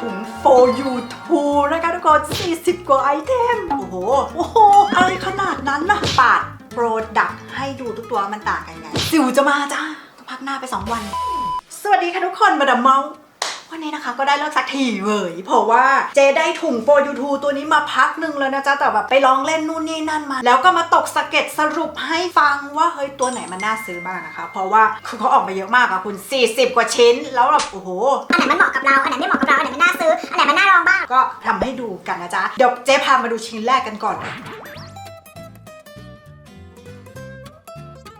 ถุง for you to นะคะทุกคน 40 กว่าไอเทม โอ้โห โอ้โห อะไรขนาดนั้นนะปาดโปรดักให้ดูทุกตัวมันต่างกันไง สิวจะมาจ้าต้องพักหน้าไป 2 วัน สวัสดีค่ะทุกคนมาดามเมาส์วันนี้นะคะก็ได้เลิกสักทีเว้ยเพราะว่าเจได้ถุงโปรยูทูตัวนี้มาพักหนึ่งแล้วนะจ๊ะ แต่แบบไปลองเล่นนู่นนี่นั่นมา แล้วก็มาตกสะเก็ดสรุปให้ฟังว่าเฮ้ยตัวไหนมันน่าซื้อบ้างนะคะ เพราะว่าคือเขาออกมาเยอะมากอะคุณ 40 กว่าชิ้น แล้วแบบโอ้โห อันไหนมันเหมาะกับเรา อันไหนไม่เหมาะ ก็ทำให้ดูกันนะจ๊ะ เดี๋ยวเจ๊พามาดูชิ้นแรกกันก่อน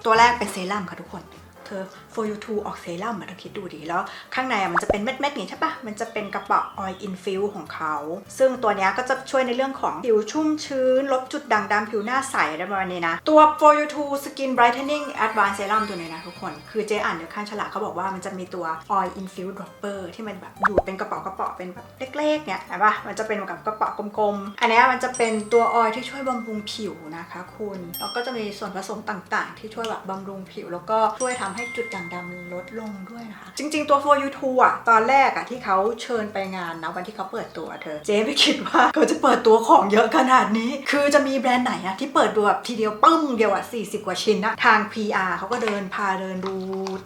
ตัวแรกเป็นเซรั่มค่ะทุกคน เธอ for you to ออกเซรั่มมาเธอคิดดูดีแล้วข้างในอะมันจะเป็นเม็ดๆนี่ใช่ปะมันจะเป็นกระป๋อง oil infuse ของเขา ซึ่งตัวนี้ก็จะช่วยในเรื่องของผิวชุ่มชื้น ลบจุดด่างดำผิวหน้าใสอะไรประมาณนี้นะ ตัว for you to skin brightening advanced serum ตัวนี้นะทุกคน คือเจ๊อ่านเดี๋ยวข้างฉลากเขาบอกว่ามันจะมีตัว oil infuse dropper ที่มันแบบอยู่เป็นกระป๋องกระป๋องเป็นแบบเล็กๆเนี่ยเห็นปะมันจะเป็นเหมือนกับกระป๋องกลมๆ อันนี้มันจะเป็นตัวออยที่ช่วยบำรุงผิวนะคะคุณ แล้วก็จะมีส่วนผสมต่างๆ ที่ช่วยแบบบำรุงผิว แล้วก็ช่วยทำให้จุดด่างดำลดลงด้วยนะคะ จริง ๆ ตัว for you two อะ ตอนแรกอะที่เขาเชิญไปงานนะวันที่เขาเปิดตัวเธอ เจ๊ไม่คิดว่าเขาจะเปิดตัวของเยอะขนาดนี้ คือจะมีแบรนด์ไหนอะที่เปิดตัวแบบทีเดียวปึ้งเดียวอะ 40 กว่าชิ้นนะทาง PR เขาก็เดินพาเดินดู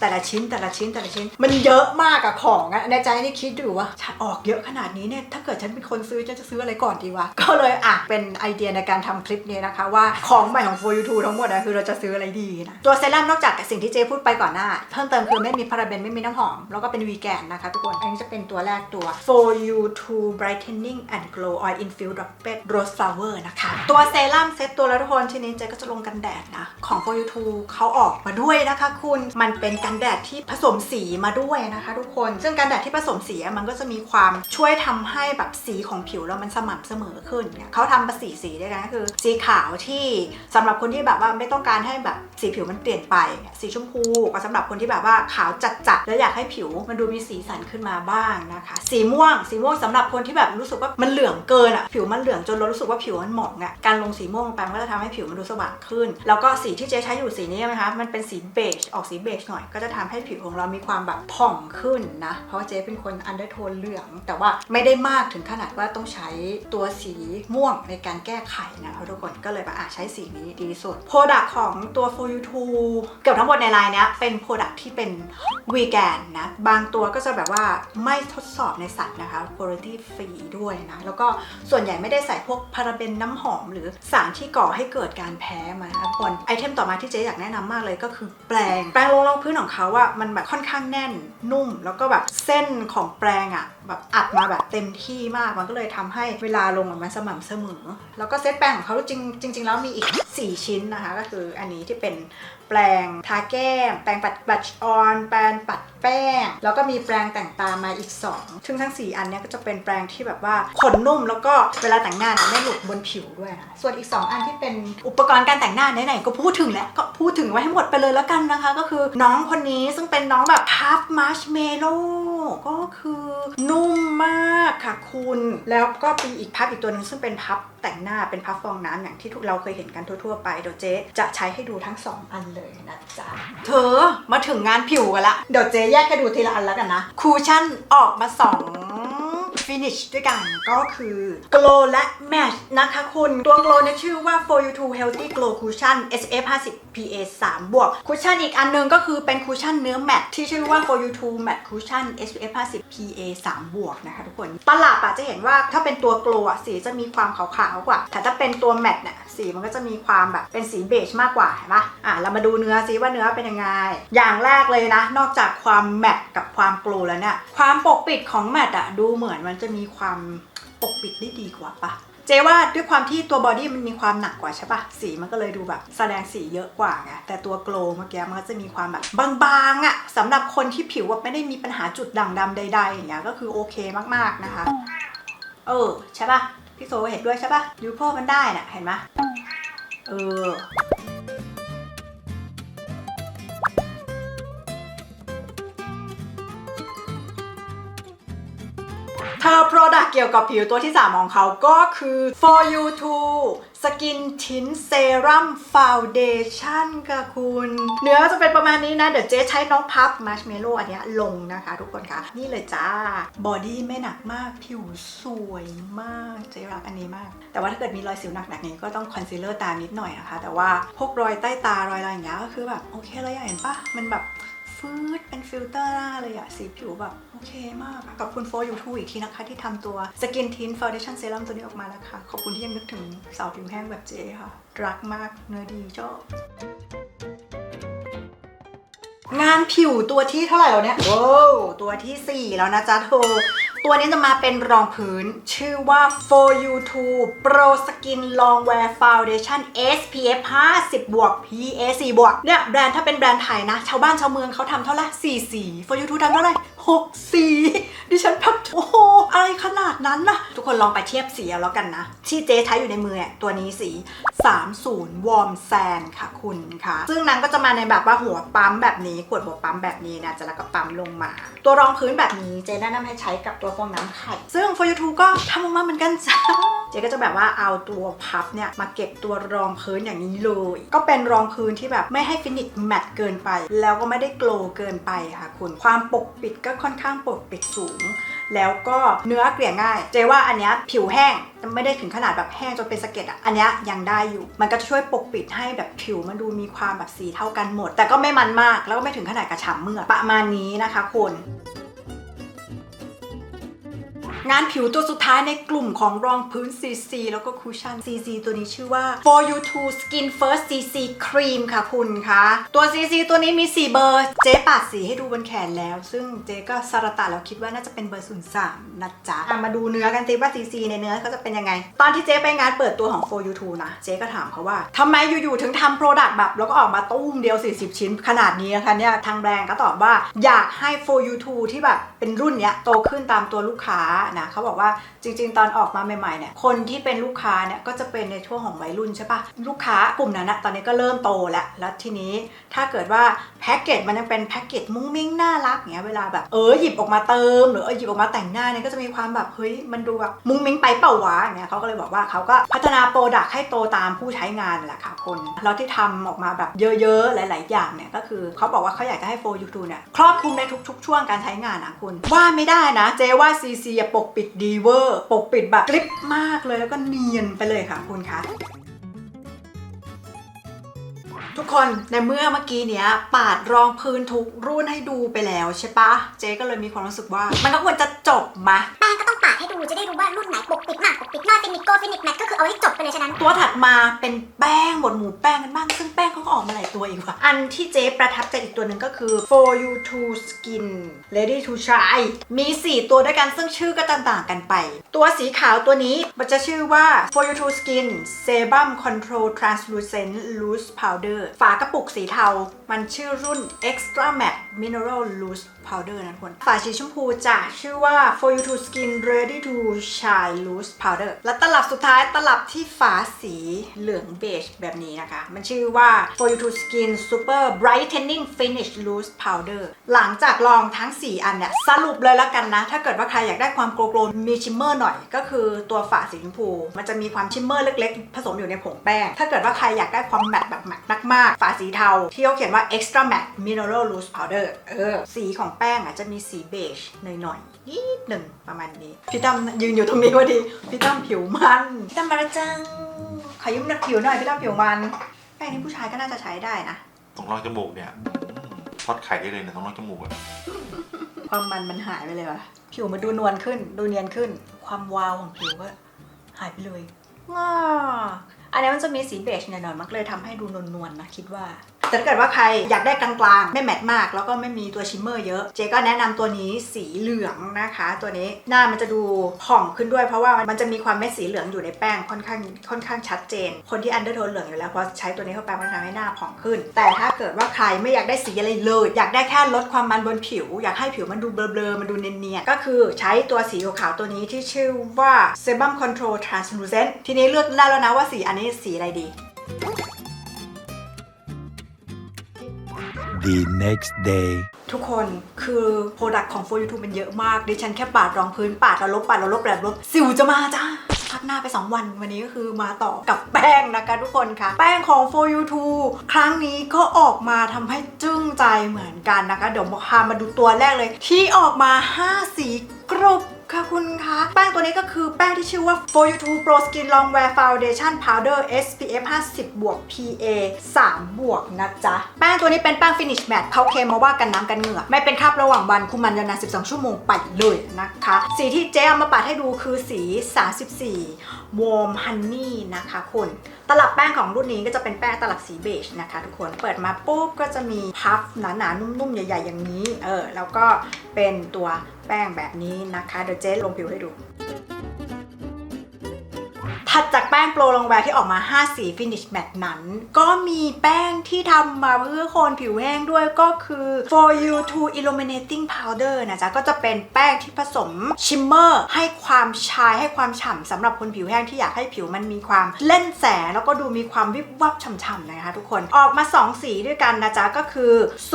แต่ละชิ้นแต่ละชิ้นแต่ละชิ้น มันเยอะมากอะของอะในใจนี่คิดอยู่ว่าฉันออกเยอะขนาดนี้เนี่ยถ้าเกิดฉันเป็นคนซื้อฉันจะซื้ออะไรก่อนดีวะ ก็เลยอะเป็นไอเดียในการทำคลิปนี้นะคะ ว่าของใหม่ของ for you two ทั้งหมดอะคือเราจะซื้ออะไรดีนะตัวเซรั่มนอกจากสิ่งที่เจพูดไปก่อนหน้าเพิ่มเติมคือไม่มีพาราเบนไม่มีน้ำหอม แล้วก็เป็นวีแกนนะคะทุกคน อันนี้จะเป็นตัวแรกตัว for you to brightening and glow oil infused dropped rose flower นะคะ ตัวเซรั่มเซตตัวแล้วทุกคนทีนี้เจก็จะลงกันแดดนะ ของ for you to เขาออกมาด้วยนะคะคุณมันเป็นกันแดดที่ผสมสีมาด้วยนะคะ ทุกคน ซึ่งกันแดดที่ผสมสีมันก็จะมีความช่วยทำให้แบบสีของผิวเรามันสม่ำเสมอขึ้นเนี่ยเขาทำมาสีสีด้วยกันก็คือ สีขาวที่สำหรับคนที่แบบว่าไม่ต้องการให้แบบสีผิวมันเปลี่ยนไป สีชมพูก็สำหรับคนที่แบบว่าขาวจัดๆ แล้วอยากให้ผิวมันดูมีสีสันขึ้นมาบ้างนะคะ สีม่วง สีม่วงสำหรับคนที่แบบรู้สึกว่ามันเหลืองเกินอะผิวมันเหลืองจนเรารู้สึกว่าผิวมันหมองอะการลงสีม่วงลงไปมันก็จะทำให้ผิวมันดูสว่างขึ้น แล้วก็สีที่เจ๊ใช้อยู่สีนี้ใช่ไหมคะมันเป็นสีเบจออกสีเบจหน่อยก็จะทำให้ผิวของเรามีความแบบผ่องขึ้นนะเพราะว่าเจ๊เป็นคนอันเดอร์โทนเหลือง แต่ว่าไม่ได้มากถึงขนาดว่าต้องใช้ตัวสีม่วงในการแก้ไขนะคะทุกคนก็เลยแบบอะใช้สีนี้ดีสุดโปรดักของตัว For You t o เกือบทั้งหมดในไลน์เนี้ยเป็นโปรดักที่เป็นวีแกนนะ บางตัวก็จะแบบว่าไม่ทดสอบในสัตว์นะคะ quality free ด้วยนะ แล้วก็ส่วนใหญ่ไม่ได้ใส่พวกพาราเบนน้ำหอม หรือสารที่ก่อให้เกิดการแพ้มาทุกคนไอเทมต่อมาที่เจ๊อยากแนะนำมากเลยก็คือแปรงแปรงลงรองพื้นของเขาอะมันแบบค่อนข้างแน่นนุ่ม แล้วก็แบบเส้นของแปรงอะแบบอัดมาแบบเต็มที่มากมันก็เลยทำให้เวลาลงมันสม่ำเสมอ แล้วก็เซตแปรงของเขาจริงจริง ๆ แล้วมีอีก 4 ชิ้นนะคะ ก็คืออันนี้ที่เป็นแปรงทาแก้ม แปรงปัดบัชออน แปรงปัดแป้ง แล้วก็มีแปรงแต่งตามาอีก 2 ซึ่งทั้ง 4 อันเนี้ยก็จะเป็นแปรงที่แบบว่าขนนุ่มแล้วก็เวลาแต่งหน้าเนี่ยไม่หลุดบนผิวด้วยนะ ส่วนอีก 2 อันที่เป็นอุปกรณ์การแต่งหน้าไหนๆก็พูดถึงแล้วก็พูดถึงไว้ให้หมดไปเลยแล้วกันนะคะ ก็คือน้องคนนี้ซึ่งเป็นน้องแบบพัฟมาร์ชเมโลก็คือนุ่ม มากค่ะคุณ แล้วก็มีอีกพับอีกตัวหนึงซึ่งเป็นพับแต่งหน้าเป็นพับฟองน้ำอย่างที่ทุกเราเคยเห็นกันทั่วๆไปเดี๋ยวเจ๊จะใช้ให้ดูทั้งสองอันเลยนะจ๊ะ เธอมาถึงงานผิวกันละ เดี๋ยวเจ๊แยกให้ดูทีละอันแล้วกันนะ คูชั่นออกมาสอง ฟินิชด้วยกันก็คือ Glow และ Match นะคะคุณ ตัว Glow เนี่ยชื่อว่า For You To Healthy Glow Cushion SPF 50 PA 3บวกคุชชั่นอีกอันหนึงก็คือเป็นคุชชั่นเนื้อแมตที่ชื่อว่า For You To Matte Cushion SPF 50 PA 3บวกนะคะทุกคนตลับอะจะเห็นว่าถ้าเป็นตัว Glow อะสีจะมีความขาวๆกว่า แต่ถ้าเป็นตัวแมตเนี่ยสีมันก็จะมีความแบบเป็นสีเบจมากกว่าเห็นปะอะเรามาดูเนื้อซิว่าเนื้อเป็นยังไง อย่างแรกเลยนะ นอกจากความแมตกับความโกลแล้วเนี่ยความปกปิดของแมตอะดูเหมือนมันจะมีความปกปิดได้ดีกว่าปะเจว่าด้วยความที่ตัวบอดี้มันมีความหนักกว่าใช่ปะสีมันก็เลยดูแบบแสดงสีเยอะกว่าไงแต่ตัวโกลเมื่อกี้มันก็จะมีความแบบบางๆอะสำหรับคนที่ผิวแบบไม่ได้มีปัญหาจุดด่างดำใดๆอย่างเงี้ยก็คือโอเคมากๆนะคะ เออใช่ปะพี่โซเห็นด้วยใช่ปะยูโพมันได้น่ะเห็นไหมเออ เธอ Product เกี่ยวกับผิวตัวที่ 3 ของเขาก็คือ For You To Skin Tint Serum Foundation ค่ะคุณ เนื้อจะเป็นประมาณนี้นะ เดี๋ยวเจ๊ใช้น้องพับมาร์ชเมลโล่อันนี้ลงนะคะทุกคนคะนี่เลยจ้า บอดี้ไม่หนักมาก ผิวสวยมาก เจ๊รักอันนี้มาก แต่ว่าถ้าเกิดมีรอยสิวหนักๆนี้ก็ต้องคอนซีลเลอร์ตามนิดหน่อยนะคะ แต่ว่าพวกรอยใต้ตารอยอะไรอย่างเงี้ยก็คือแบบ โอเคเลยอะเห็นปะมันแบบ ฟืดเป็นฟิลเตอร์หน้าเลยอะสีผิวแบบ โอเคมากขอบคุณโฟยูทูอีกทีนะคะ ที่ทำตัวสกินทินฟาวเดชั่นเซรั่มตัวนี้ออกมาแล้วค่ะ ขอบคุณที่ยังนึกถึงสาวผิวแห้งแบบเจค่ะ รักมากเนื้อดีชอบงานผิวตัวที่เท่าไหร่แล้วเนี่ย โอ้ตัวทีสี่4 แล้วนะจ๊ะเธอ ตัวนี้จะมาเป็นรองพื้น ชื่อว่า For You To Pro Skin Long Wear Foundation SPF 50บวก PA 4บวกเนี่ยแบรนด์ถ้าเป็นแบรนด์ไทยนะ ชาวบ้านชาวเมืองเขาทำเท่าไหร่4สี For You To ทำเท่าไหร่ 6สีดิฉันแบบโอ้โหอะไรขนาดนั้นนะทุกคนลองไปเทียบสีเอาแล้วกันนะ ที่เจ๊ใช้อยู่ในมือเนี่ยตัวนี้สี 30 Warm Sand ค่ะคุณค่ะ ซึ่งนางก็จะมาในแบบว่าหัวปั๊มแบบนี้ขวดหัวปั๊มแบบนี้นะจะแล้วก็ปั๊มลงมา ตัวรองพื้นแบบนี้เจ๊แนะนำให้ใช้กับตัวฟองน้ำไข่ซึ่ง For You To ก็ทำออกมาเหมือนกันจ้า เจ๊ก็จะแบบว่าเอาตัวพับเนี่ยมาเก็บตัวรองพื้นอย่างนี้เลย ก็เป็นรองพื้นที่แบบไม่ให้ฟินิชแมตต์เกินไป แล้วก็ไม่ได้โกลว์เกินไปค่ะคุณ ความปกปิดก็ค่อนข้างปกปิดสูง แล้วก็เนื้อเกลี่ยง่าย เจ๊ว่าอันเนี้ยผิวแห้งไม่ได้ถึงขนาดแบบแห้งจนเป็นสะเก็ดอะ อันนี้ยยังได้อยู่ มันก็จะช่วยปกปิดให้แบบผิวมันดูมีความแบบสีเท่ากันหมด แต่ก็ไม่มันมาก แล้วก็ไม่ถึงขนาดกระฉ่ำเมือกประมาณนี้นะคะคุณ งานผิวตัวสุดท้ายในกลุ่มของรองพื้น CC แล้วก็คูชั่น CC ตัวนี้ชื่อว่า For You To Skin First CC Cream ค่ะคุณคะตัว CC ตัวนี้มี 4 เบอร์ เจ๊ปาดสีให้ดูบนแขนแล้ว ซึ่งเจ๊ก็สารตะแล้วคิดว่าน่าจะเป็นเบอร์03นะจ๊ะอะมาดูเนื้อกันสิว่า CC ในเนื้อเขาจะเป็นยังไง ตอนที่เจ๊ไปงานเปิดตัวของ For You To นะ เจ๊ก็ถามเขาว่าทำไมอยู่ๆถึงทำโปรดักต์แบบแล้วก็ออกมาตุ้มเดียว 40 ชิ้นขนาดนี้นะคะเนี่ยทางแบรนด์ก็ตอบว่าอยากให้ For You To ที่แบบเป็นรุ่นเนี้ยโตขึ้นตามตัวลูกค้านะเขาบอกว่าจริง ๆ ตอนออกมาใหม่ๆเนี่ยคนที่เป็นลูกค้าเนี่ยก็จะเป็นในช่วงของวัยรุ่นใช่ปะลูกค้ากลุ่มนั้นนะตอนนี้ก็เริ่มโตแล้วแล้วทีนี้ถ้าเกิดว่าแพ็กเกจมันยังเป็นแพ็กเกจมุ้งมิ้งน่ารักเงี้ยเวลาแบบเออหยิบออกมาเติม หรือเออหยิบออกมาแต่งหน้าเนี่ยก็จะมีความแบบเฮ้ยมันดูแบบมุ้งมิ้งไปเปล่าวะเงี้ยเขาก็เลยบอกว่าเขาก็พัฒนาโปรดักต์ให้โตตามผู้ใช้งานแหละค่ะคนแล้วที่ทำออกมาแบบเยอะๆหลาย ๆ อย่างเนี่ยก็คือเขาบอกว่าเขาอยากจะให้โฟยูทูเนี่ยครอบคลุมในทุกๆ ช่วงการใช้งานนะคุณว่าไม่ได้นะเจว่าซีซีปกปปิดดีเวอร์ ปกปิดแบบกริบมากเลยแล้วก็เนียนไปเลยค่ะคุณคะ ทุกคนในเมื่อเมื่อกี้เนี้ยปาดรองพื้นทุกรุ่นให้ดูไปแล้วใช่ปะเจ๊ก็เลยมีความรู้สึกว่า มันก็ควรจะจบมาแป้งก็ต้องปาดให้ดูจะได้รู้ว่ารุ่นไหนปกปิดมากปกปิดน้อยฟินิชโกฟินิชแมทก็คือเอาให้จบไปเลยฉะนั้น ตัวถัดมาเป็นแป้งหมวดหมู่แป้งกันบ้าง ซึ่งแป้งเขาก็ออกมาหลายตัวอีกว่ะ อันที่เจ๊ประทับใจอีกตัวหนึ่งก็คือ For You to Skin Ready to Try มี 4 ตัวด้วยกันซึ่งชื่อก็ต่างๆกันไป ตัวสีขาวตัวนี้มันจะชื่อว่า For You to Skin Sebum Control Translucent Loose Powder ฝากระปุกสีเทา มันชื่อรุ่น Extra Matte Mineral Loose Powder นะทุกคน ฝาสีชมพูจะชื่อว่า For You to Skin Ready to Shine Loose Powder และตลับสุดท้ายตลับที่ฝาสีเหลืองเบจแบบนี้นะคะ มันชื่อว่า For You to Skin Super Brightening Finish Loose Powder หลังจากลองทั้ง 4 อันเนี่ย สรุปเลยแล้วกันนะ ถ้าเกิดว่าใครอยากได้ความโกลโกลมีชิมเมอร์หน่อย ก็คือตัวฝาสีชมพู มันจะมีความชิมเมอร์เล็กๆ ผสมอยู่ในผงแป้ง ถ้าเกิดว่าใครอยากได้ความแมตต์แบบแมตต์มากๆ ฝาสีเทาที่เขาเขียนว่า Extra Matte Mineral Loose Powder เออสีของแป้งอะจะมีสีเบจหน่อยๆนิดหนึ่งประมาณนี้ พี่ตั้มยืนอยู่ตรงนี้พอดี พี่ตั้มผิวมัน พี่ตั้มมาแล้วจัง ขอยืมนักผิวหน่อยพี่ตั้มผิวมัน แป้งนี้ผู้ชายก็น่าจะใช้ได้นะ ตรงร่องจมูกเนี่ยอืมทอดไข่ได้เลยนะตรงร่องจมูกอะความมันมันหายไปเลยวะผิวมันดูนวลขึ้น ดูเนียนขึ้น ความวาวของผิวก็หายไปเลยว้าอันนี้มันจะมีสีเบจหน่อยๆมันก็เลยทำให้ดูนวลๆนะคิดว่า แต่ถ้าเกิดว่าใครอยากได้กลางๆ ไม่แมตต์มาก แล้วก็ไม่มีตัวชิมเมอร์เยอะ เจก็แนะนำตัวนี้สีเหลืองนะคะ ตัวนี้หน้ามันจะดูผ่องขึ้นด้วย เพราะว่ามันจะมีความเม็ดสีเหลืองอยู่ในแป้งค่อนข้างค่อนข้างชัดเจน คนที่อันเดอร์โทนเหลืองอยู่แล้วพอใช้ตัวนี้เข้าไปมันทำให้หน้าผ่องขึ้น แต่ถ้าเกิดว่าใครไม่อยากได้สีอะไรเลย อยากได้แค่ลดความมันบนผิว อยากให้ผิวมันดูเบลอๆมันดูเนียนๆก็คือใช้ตัวสีขาวตัวนี้ที่ชื่อว่า Sebum Control Translucent ทีนี้เลือกได้แล้วนะว่าสีอันนี้สีอะไรดี The next day. ทุกคนคือโปรดักต์ของ for you 2มันเยอะมาก ดิฉันแค่ปาดรองพื้นปาดแล้วลบปาดแล้วลบแบบลบสิวจะมาจ้าพักหน้าไป 2 วันวันนี้ก็คือมาต่อกับแป้งนะคะทุกคนคะแป้งของ for you 2ครั้งนี้ก็ออกมาทำให้จึ้งใจเหมือนกันนะคะ เดี๋ยวพามาดูตัวแรกเลย ที่ออกมา 5 สีกรุบ ค่ะคุณคะแป้งตัวนี้ก็คือแป้งที่ชื่อว่า for you 2 pro skin longwear foundation powder SPF 50 บวก PA 3 บวกนะจ๊ะ แป้งตัวนี้เป็นแป้ง finish matte เขาเคลมมาว่ากันน้ำกันเหงื่อ ไม่เป็นคราบระหว่างวันคุมมันยาวนาน12 ชั่วโมงไปเลยนะคะ สีที่เจ๊เอามาปัดให้ดูคือสี 34 warm honey นะคะคุณตลับแป้งของรุ่นนี้ก็จะเป็นแป้งตลับสีเบจนะคะทุกคนเปิดมาปุ๊บก็จะมีพัฟหนาๆนุ่มๆ ใหญ่ ๆ อย่างนี้เออแล้วก็เป็นตัวแป้งแบบนี้นะคะเดี๋ยวเจ๊ลงผิวให้ดู ถัดจากแป้งโปรลงแวร์ที่ออกมา 5 สี Finish Matte นั้น ก็มีแป้งที่ทำมาเพื่อคนผิวแห้งด้วยก็คือ For You to Illuminating Powder นะจ๊ะ ก็จะเป็นแป้งที่ผสมชิมเมอร์ให้ความชายให้ความฉ่ำสำหรับคนผิวแห้งที่อยากให้ผิวมันมีความเล่นแสงแล้วก็ดูมีความวิบวับฉ่ำๆนะคะทุกคนออกมา 2 สีด้วยกันนะจ๊ะ ก็คือ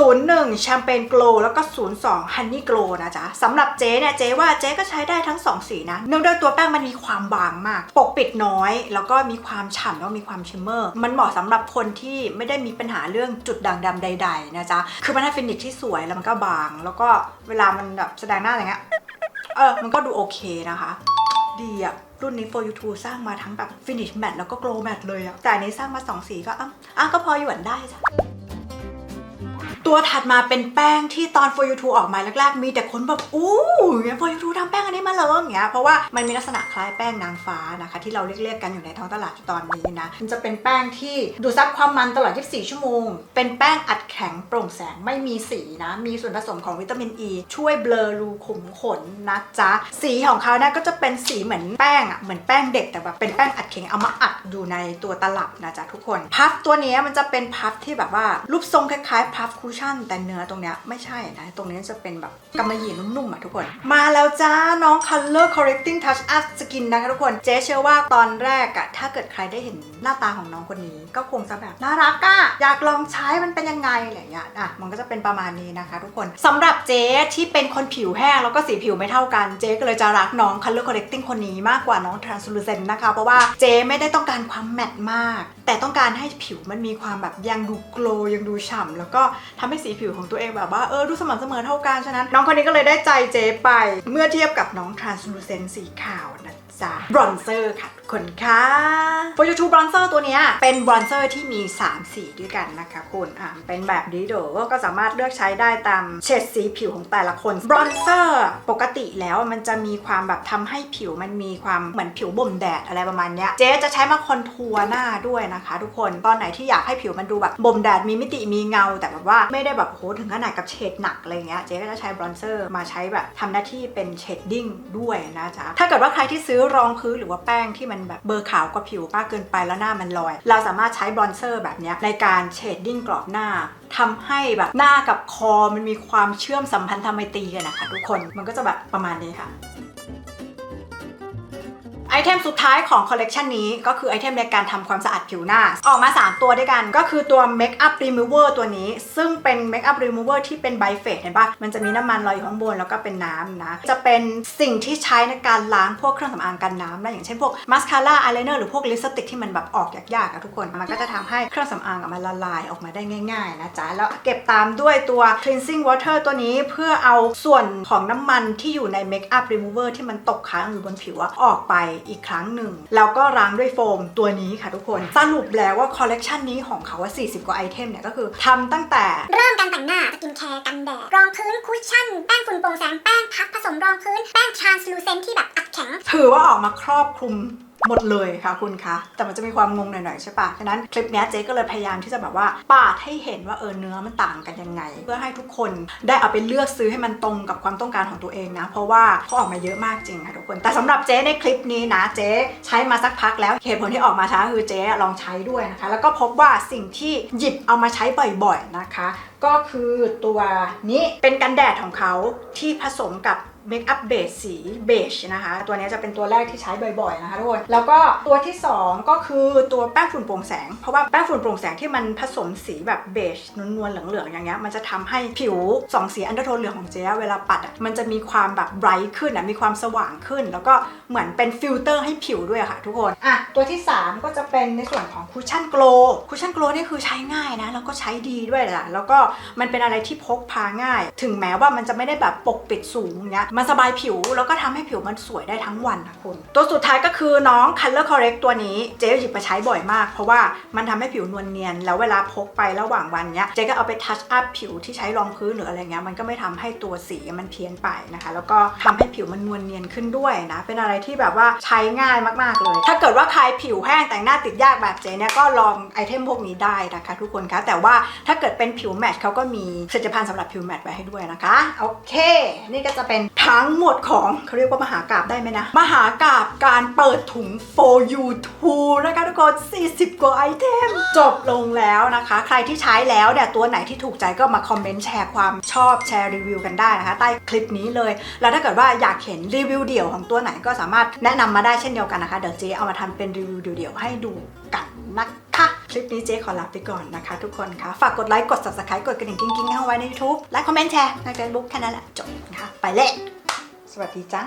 01 Champagne Glow แล้วก็ 02 Honey Glow นะจ๊ะสำหรับเจ๊เนี่ยเจ๊ว่าเจ๊ก็ใช้ได้ทั้ง 2 สีนะเนื่องด้วยตัวแป้งมันมีความบางมาก ปกปิดน้อยแล้วก็มีความฉ่ำแล้วมีความชิมเมอร์ มันเหมาะสำหรับคนที่ไม่ได้มีปัญหาเรื่องจุดด่างดำใด ๆ นะจ๊ะ คือมันให้ฟินิชที่สวยแล้วมันก็บาง แล้วก็เวลามันแบบแสดงหน้าอย่างเงี้ย เออ มันก็ดูโอเคนะคะ ดีอะรุ่นนี้ for you to สร้างมาทั้งแบบ finish matte แล้วก็ glow matte เลยอะแต่อันนี้สร้างมา 2 สีก็อะอะก็พอหยวนได้จ้ะ ตัวถัดมาเป็นแป้งที่ตอน for you to ออกมาแรกๆ มีแต่คนแบบอู้ย for you to ทำแป้งอันนี้มาเลยอย่างเงี้ยเพราะว่ามันมีลักษณะคล้ายแป้งนางฟ้านะคะ ที่เราเรียกๆกันอยู่ในท้องตลาดตอนนี้นะมันจะเป็นแป้งที่ดูดซับความมันตลอด 24 ชั่วโมง เป็นแป้งอัดแข็งโปร่งแสงไม่มีสีนะ มีส่วนผสมของวิตามินอ e, ีช่วยเบลอรูขุมขนนะจ๊ะสีของเขาเนี่ยก็จะเป็นสีเหมือนแป้งอะเหมือนแป้งเด็กแต่แบบเป็นแป้งอัดแข็งเอามาอัดอยู่ในตัวตลับนะจ๊ะทุกคนพัฟตัวนี้มันจะเป็นพัฟที่แบบว่ารูปทรงคล้ายๆพัฟคูชน แต่เนื้อตรงเนี้ยไม่ใช่นะ ตรงนี้จะเป็นแบบกำมะหยี่นุ่มๆอะทุกคน มาแล้วจ้า น้อง Color Correcting Touch Up Skin นะคะทุกคนเจ๊เชื่อว่าตอนแรกอะถ้าเกิดใครได้เห็นหน้าตาของน้องคนนี้ ก็คงจะแบบน่ารักอะอยากลองใช้มันเป็นยังไงอะไรเงี้ยอะมันก็จะเป็นประมาณนี้นะคะ ทุกคนสำหรับเจ๊ที่เป็นคนผิวแห้งแล้วก็สีผิวไม่เท่ากันเจ๊ก็เลยจะรักน้อง Color Correcting คนนี้มากกว่าน้อง Translucent นะคะเพราะว่าเจ๊ไม่ได้ต้องการความแมตต์มาก แต่ต้องการให้ผิวมันมีความแบบยังดูโกลยังดูฉ่ำแล้วก็ทำให้สีผิวของตัวเองแบบว่าเออดูสม่ำเสมอเท่ากันฉะนั้น น้องคนนี้ก็เลยได้ใจเจ๊ไปเมื่อเทียบกับน้อง translucent สีขาวนะจ๊ะบรอนเซอร์ค่ะทุกคนค่ะ For You To Bronzer ตัวเนี้ยเป็นบรอนเซอร์ที่มี 3 สีด้วยกันนะคะคุณอะเป็นแบบนี้เด้อก็สามารถเลือกใช้ได้ตามเฉดสีผิวของแต่ละคนบรอนเซอร์ปกติแล้วมันจะมีความแบบทำให้ผิวมันมีความเหมือนผิวบ่มแดดอะไรประมาณเนี้ยเจ๊จะใช้มาคอนทัวร์หน้าด้วยนะคะ ทุกคนตอนไหนที่อยากให้ผิวมันดูแบบบ่มแดดมีมิติมีเงา แต่แบบว่าไม่ได้แบบโหถึงขนาดกับเฉดหนักอะไรเงี้ยเจ๊ก็จะใช้บรอนเซอร์มาใช้แบบทำหน้าที่เป็นเชดดิ้งด้วยนะจ๊ะถ้าเกิดว่าใครที่ซื้อรองพื้นหรือว่าแป้งที่มันแบบเบอร์ขาวกว่าผิวมากเกินไปแล้วหน้ามันลอย เราสามารถใช้บรอนเซอร์แบบนี้ในการเชดดิ้งกรอบหน้าทำให้แบบหน้ากับคอมันมีความเชื่อมสัมพันธไมตรีกันนะคะทุกคนมันก็จะแบบประมาณนี้ค่ะ ไอเทมสุดท้ายของคอลเลกชันนี้ก็คือไอเทมในการทำความสะอาดผิวหน้า ออกมา 3 ตัวด้วยกัน ก็คือตัว Makeup Remover ตัวนี้ ซึ่งเป็น Makeup Remover ที่เป็นไบเฟสเห็นปะมันจะมีน้ำมันลอยอยู่ข้างบนแล้วก็เป็นน้ำนะ จะเป็นสิ่งที่ใช้ในการล้างพวกเครื่องสำอางกันน้ำนะอย่างเช่นพวกมาสคาร่าอายไลเนอร์หรือพวกลิปสติกที่มันแบบออกยากๆอะทุกคน มันก็จะทำให้เครื่องสำอางอะมันละลายออกมาได้ง่าย ๆ นะจ๊ะแล้วเก็บตามด้วยตัว cleansing water ตัวนี้เพื่อเอาส่วนของน้ำมันที่อยู่ใน Makeup Remover ที่มันตกค้างอยู่บนผิวออกไปอีกครั้งหนึ่ง แล้วก็ล้างด้วยโฟมตัวนี้ค่ะทุกคน สรุปแล้วว่าคอลเลกชันนี้ของเขาว่า 40 กว่าไอเทมเนี่ยก็คือทำตั้งแต่เริ่มการแต่งหน้าสกินแคร์กันแดดรองพื้นคุชชั่น แป้งฝุ่นโปร่งแสงแป้งพับผสมรองพื้น แป้งทรานสลูเซนที่แบบอัดแข็ง ถือว่าออกมาครอบคลุม หมดเลยค่ะคุณคะ แต่มันจะมีความงงหน่อยๆใช่ปะฉะนั้นคลิปนี้เจ๊ก็เลยพยายามที่จะแบบว่าปาดให้เห็นว่าเออเนื้อมันต่างกันยังไง เพื่อให้ทุกคนได้เอาไปเลือกซื้อให้มันตรงกับความต้องการของตัวเองนะ เพราะว่าเขาออกมาเยอะมากจริงค่ะทุกคน แต่สำหรับเจ๊ในคลิปนี้นะเจ๊ใช้มาสักพักแล้วเหตุผลที่ออกมาช้าคือเจ๊ลองใช้ด้วยนะคะ แล้วก็พบว่าสิ่งที่หยิบเอามาใช้บ่อยๆนะคะ ก็คือตัวนี้เป็นกันแดดของเขาที่ผสมกับ เมคอัพเบสสีเบจนะคะ ตัวนี้จะเป็นตัวแรกที่ใช้บ่อยๆนะคะทุกคน แล้วก็ตัวที่ 2 ก็คือตัวแป้งฝุ่นโปร่งแสง เพราะว่าแป้งฝุ่นโปร่งแสงที่มันผสมสีแบบเบจนวลๆเหลืองๆอย่างเงี้ยมันจะทำให้ผิวสองสีอันเดอร์โทนเหลืองของเจ๊เวลาปัดอะมันจะมีความแบบไบรท์ขึ้นอะมีความสว่างขึ้น แล้วก็เหมือนเป็นฟิลเตอร์ให้ผิวด้วยะค่ะทุกคนอะตัวที่ 3 ก็จะเป็นในส่วนของคุชชั่นโกลคุชชั่นโกลนี่คือใช้ง่ายนะแล้วก็ใช้ดีด้วยแหละแล้วก็มันเป็นอะไรที่พกพาง่าย ถึงแม้ว่ามันจะไม่ได้แบบปกปิดสูงเงี้ยมันสบายผิวแล้วก็ทำให้ผิวมันสวยได้ทั้งวันนะคุณ ตัวสุดท้ายก็คือน้อง Color Correct ตัวนี้เจ๊หยิบมาใช้บ่อยมาก เพราะว่ามันทำให้ผิวนวลเนียน แล้วเวลาพกไประหว่างวันเนี้ยเจ๊ก็เอาไปทัชอัพผิวที่ใช้รองพื้นหรืออะไรเงี้ยมันก็ไม่ทำให้ตัวสีมันเพี้ยนไปนะคะ แล้วก็ทำให้ผิวมันนวลเนียนขึ้นด้วยนะเป็นอะไรที่แบบว่าใช้ง่ายมากๆเลย ถ้าเกิดว่าใครผิวแห้งแต่งหน้าติดยากแบบเจ๊เนี่ยก็ลองไอเทมพวกนี้ได้นะคะทุกคนคะแต่ว่าถ้าเกิดเป็นผิวแมทเขาก็มีผลิตภัณฑ์สำหรับผิวแมทไว้ให้ด้วยนะคะโอเค นี่ก็จะเป็นทั้งหมดของเขาเรียกว่ามหากราบได้ไหมนะ มหากราบการเปิดถุง for you too นะคะทุกคน 40 กว่าไอเทม จบลงแล้วนะคะ ใครที่ใช้แล้วเนี่ยตัวไหนที่ถูกใจก็มาคอมเมนต์แชร์ความชอบแชร์รีวิวกันได้นะคะ ใต้คลิปนี้เลย แล้วถ้าเกิดว่าอยากเห็นรีวิวเดี่ยวของตัวไหนก็สามารถแนะนำมาได้เช่นเดียวกันนะคะ เดี๋ยวเจ๊เอามาทำเป็นรีวิวเดี่ยวๆให้ดูกันนะคะ คลิปนี้เจ๊ขอลาไปก่อนนะคะ ทุกคนคะฝากกดไลค์ กด subscribe กดกระดิ่งกิ้งๆให้เอาไว้ใน YouTube และคอมเมนต์แชร์ใน Facebook แค่นั้นแหละจบนะคะ ไปเลยสวัสดีจ้า